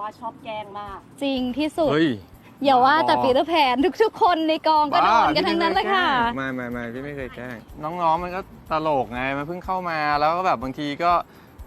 ว่าชอบแกล้งมาก จริงที่สุด เฮ้ย อย่าว่าแต่บ้าบอปีเตอร์แพนทุกๆคนในกองก็โดนกันทั้งนั้นเลยค่ะ ไม่ไม่ไม่พี่ไม่เคยแกล้ง น้องๆมันก็ตลกไงมันเพิ่งเข้ามาแล้วก็แบบบางทีก็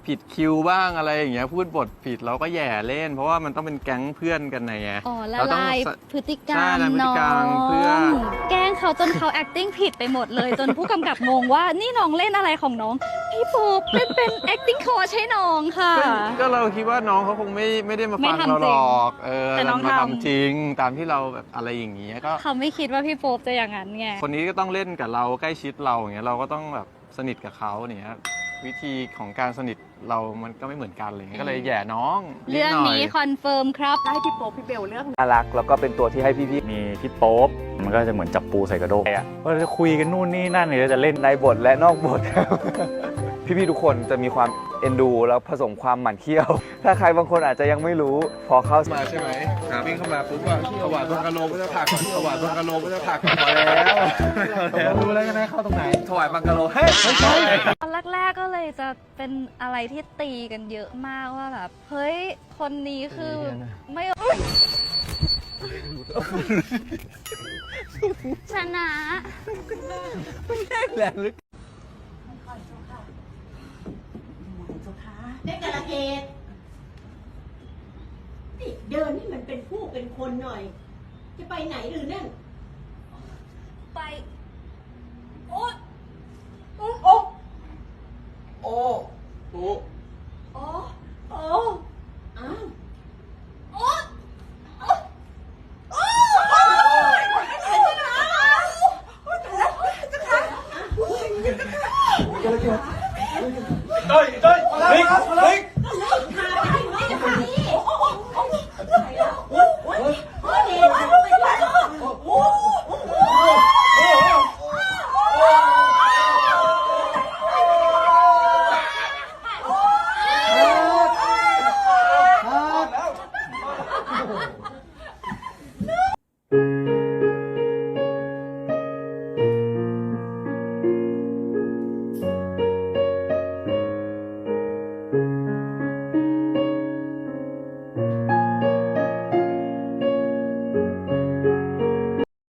ผิดคิวบ้างอะไรอย่างเงี้ยพูดบทผิดเราก็แหย่เล่น เพราะว่ามันต้องเป็นแก๊งเพื่อนกันไงไงอ๋อละเราต้องลายสพฤติกรใช่รมละลายพฤติน้อกรรมเพื่องแกล้งเขาจนเขา acting ผิดไปหมดเลย จนผู้กำกับงงว่านี่น้องเล่นอะไรของน้อง พี่ปูเล่นเป็น acting coach ให้น้องค่ะก็ก็เราคิดว่าน้องเขาคงไม่ไม่ได้มาไม่ฟังทำเราหรอกเออแต่น้องมาทำ ทำจริงตามที่เราแบบอะไรอย่างเงี้ยก็ เขาไม่คิดว่าพี่ปูจะอย่างนั้นไง คนนี้ก็ต้องเล่นกับเราใกล้ชิดเราอย่างเงี้ยเราก็ต้องแบบสนิทกับเขาเนี่ยวิธีของการสนิทเรามันก็ไม่เหมือนกันเลยก็เลยแหย่น้องดเรื่องหย นี้คอนเฟิร์มครับ ได้พี่โป๊ปพี่เบลเรื่องน่ารัก แล้วก็เป็นตัวที่ให้พี่มีพี่โป๊ปมันก็จะเหมือนจับปูใส่กระด้งอะก็จะคุยกันนู่นนี่นั่นเนี่ยจะเล่นๆในบทและนอกบท พี่ๆทุกคนจะมีความเอ็นดู แล้วผสมความหมั่นเคี้ยว ถ้าใครบางคนอาจจะยังไม่รู้พอเข้ามาใช่ไหมวิ่งเข้ามาปุ๊บว่าถวายบังกะโลก็จะผักถวายบังกะโลก็จะผักพอแล้วรู้แล้วใช่ไหมเข้าตรงไหนถวายบังกะโลเฮ้ยไม่ใช่ตอนแรกๆก็เลยจะเป็นอะไรที่ตีกันเยอะมากว่าแบบเฮ้ยคนนี้คือไม่ชนะได้ก ระเกดนี่เดินนี่มันเป็นผู้เป็นคนหน่อย จะไปไหนหรือนั่นไป โอ้โอ้โอ้โอ้โอ้โอ้โอ้อ้าวโอ้โอ้โอ้จะขาจะขาเฮ้ยเฮ้ยลิงลิงขาไป ไม่ได้